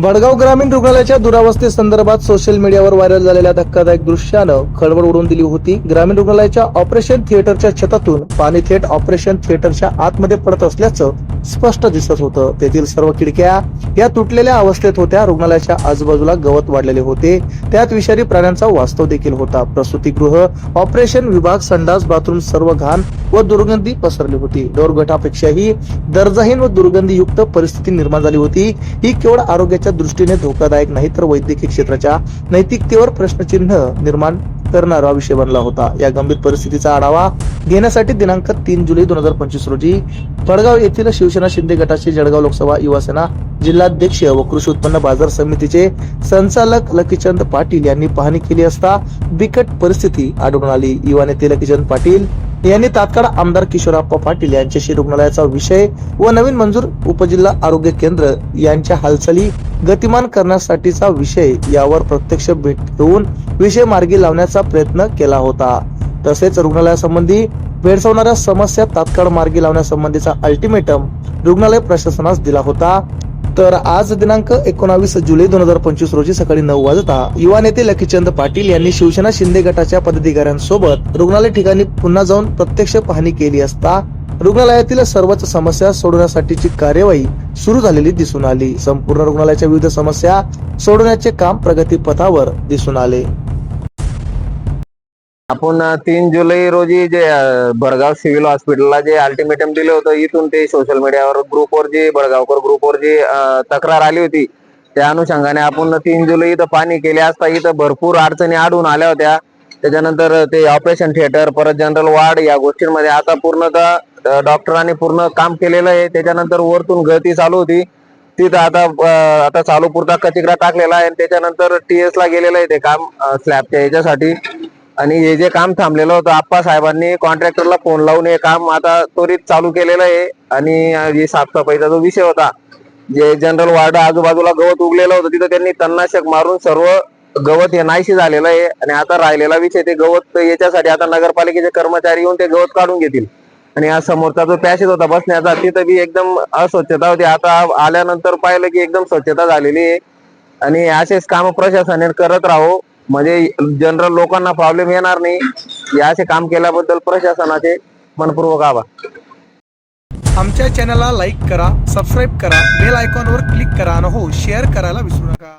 बडगाव ग्रामीण रुग्णालयाच्या दुरावस्थे संदर्भात सोशल मीडियावर व्हायरल झालेल्या धक्कादायक दृश्यानं खळबळ उडवून दिली होती. ग्रामीण रुग्णालयाच्या ऑपरेशन थिएटरच्या छतातून पाणी थेट ऑपरेशन थिएटरच्या आतमध्ये पडत असल्याचं स्पष्ट दिसत होतं. तेथील सर्व खिडक्या या तुटलेल्या अवस्थेत होत्या. रुग्णालयाच्या आजूबाजूला गवत वाढलेले होते. त्यात विषारी प्राण्यांचा वास्तव देखील होता. प्रसूतीगृह ऑपरेशन विभाग संडास बाथरूम सर्व घाण व दुर्गंधी पसरली होती. डोरगटापेक्षाही दर्जाहीन व दुर्गंधीयुक्त परिस्थिती निर्माण झाली होती. ही केवळ आरोग्याच्या दृष्टीने धोकादायक नाही तर वैद्यकीय क्षेत्राच्या नैतिकतेवर प्रश्नचिन्ह निर्माण करणारा विषय बनला होता. या गंभीर परिस्थितीचा आढावा घेण्यासाठी दिनांक तीन जुलै दोन हजार पंचवीस रोजी फडगाव येथील शिवसेना शिंदे गटाचे जळगाव लोकसभा युवासेना जिल्हाध्यक्ष व कृषी उत्पन्न बाजार समितीचे संचालक लकीचंद पाटील यांनी पाहणी केली असता बिकट परिस्थिती आढळून आली. युवा नेते लकीचंद पाटील यांनी तात्काळ आमदार किशोरप्पा पाटील यांच्याशी रुग्णालयाचा विषय व नवीन मंजूर उपजिल्हा आरोग्य केंद्र यांच्या हालचाली गतिमान करण्यासाठीचा विषय यावर प्रत्यक्ष भेट घेऊन विषय मार्गी लावण्याचा प्रयत्न केला होता. तसेच रुग्णालयासंबंधी भेडसावणाऱ्या समस्या तात्काळ मार्गी लावण्यासंबंधीचा अल्टिमेटम रुग्णालय प्रशासनास दिला होता. तर आज दिनांक एकोणावीस जुलै दोन हजार पंचवीस रोजी सकाळी नऊ वाजता युवा नेते लकीचंद पाटील यांनी शिवसेना शिंदे गटाच्या पदाधिकाऱ्यांसोबत रुग्णालय ठिकाणी पुन्हा जाऊन प्रत्यक्ष पाहणी केली असता रुग्णालयातील सर्वच समस्या सोडवण्यासाठीची कार्यवाही सुरू झालेली दिसून आली. संपूर्ण रुग्णालयाच्या विविध समस्या सोडवण्याचे काम प्रगतीपथावर दिसून आले. आपण तीन जुलै रोजी जे बडगाव भडगाव सिव्हिल हॉस्पिटलला जे अल्टिमेटम दिलं होतं इथून ते सोशल मीडियावर ग्रुपवर जे भडगावकर ग्रुपवर जी तक्रार आली होती त्या अनुषंगाने आपण तीन जुलै इथं पाणी केले असता इथं भरपूर अडचणी आढळून आल्या होत्या. त्याच्यानंतर ते ऑपरेशन थिएटर परत जनरल वार्ड या गोष्टींमध्ये आता पूर्णतः डॉक्टरांनी पूर्ण काम केलेलं आहे. त्याच्यानंतर वरतून गळती चालू होती. तिथं आता आता चालू पुरता कचिकरा टाकलेला आहे त्याच्यानंतर टी एस ला गेलेलं आहे ते काम स्लॅबच्या याच्यासाठी. आणि हे जे काम थांबलेलं होतं आप्पा साहेबांनी कॉन्ट्रॅक्टरला फोन लावून हे काम आता त्वरित चालू केलेलं आहे. आणि जे साफसफाईचा जो विषय होता जे जनरल वार्ड आजूबाजूला गवत उगलेलं होतं तिथं त्यांनी तणनाशक मारून सर्व गवत हे नाहीशी झालेलं आहे. आणि आता राहिलेला विषय ते गवत याच्यासाठी आता नगरपालिकेचे कर्मचारी येऊन ते गवत काढून घेतील. आणि हा समोरचा जो पॅसेज होता बसण्याचा तिथं बी एकदम अस्वच्छता होती. आता आल्यानंतर पाहिलं की एकदम स्वच्छता झालेली आहे. आणि असेच काम प्रशासनाने करत राहो. म्हणजे जनरल लोकांना प्रॉब्लेम येणार नाही. याचे असे काम केल्याबद्दल प्रशासनाचे मनपूर्वक आभार. आमच्या चॅनलला लाईक करा सबस्क्राईब करा बेल आयकॉनवर क्लिक करा आणि हो शेअर करायला विसरू नका.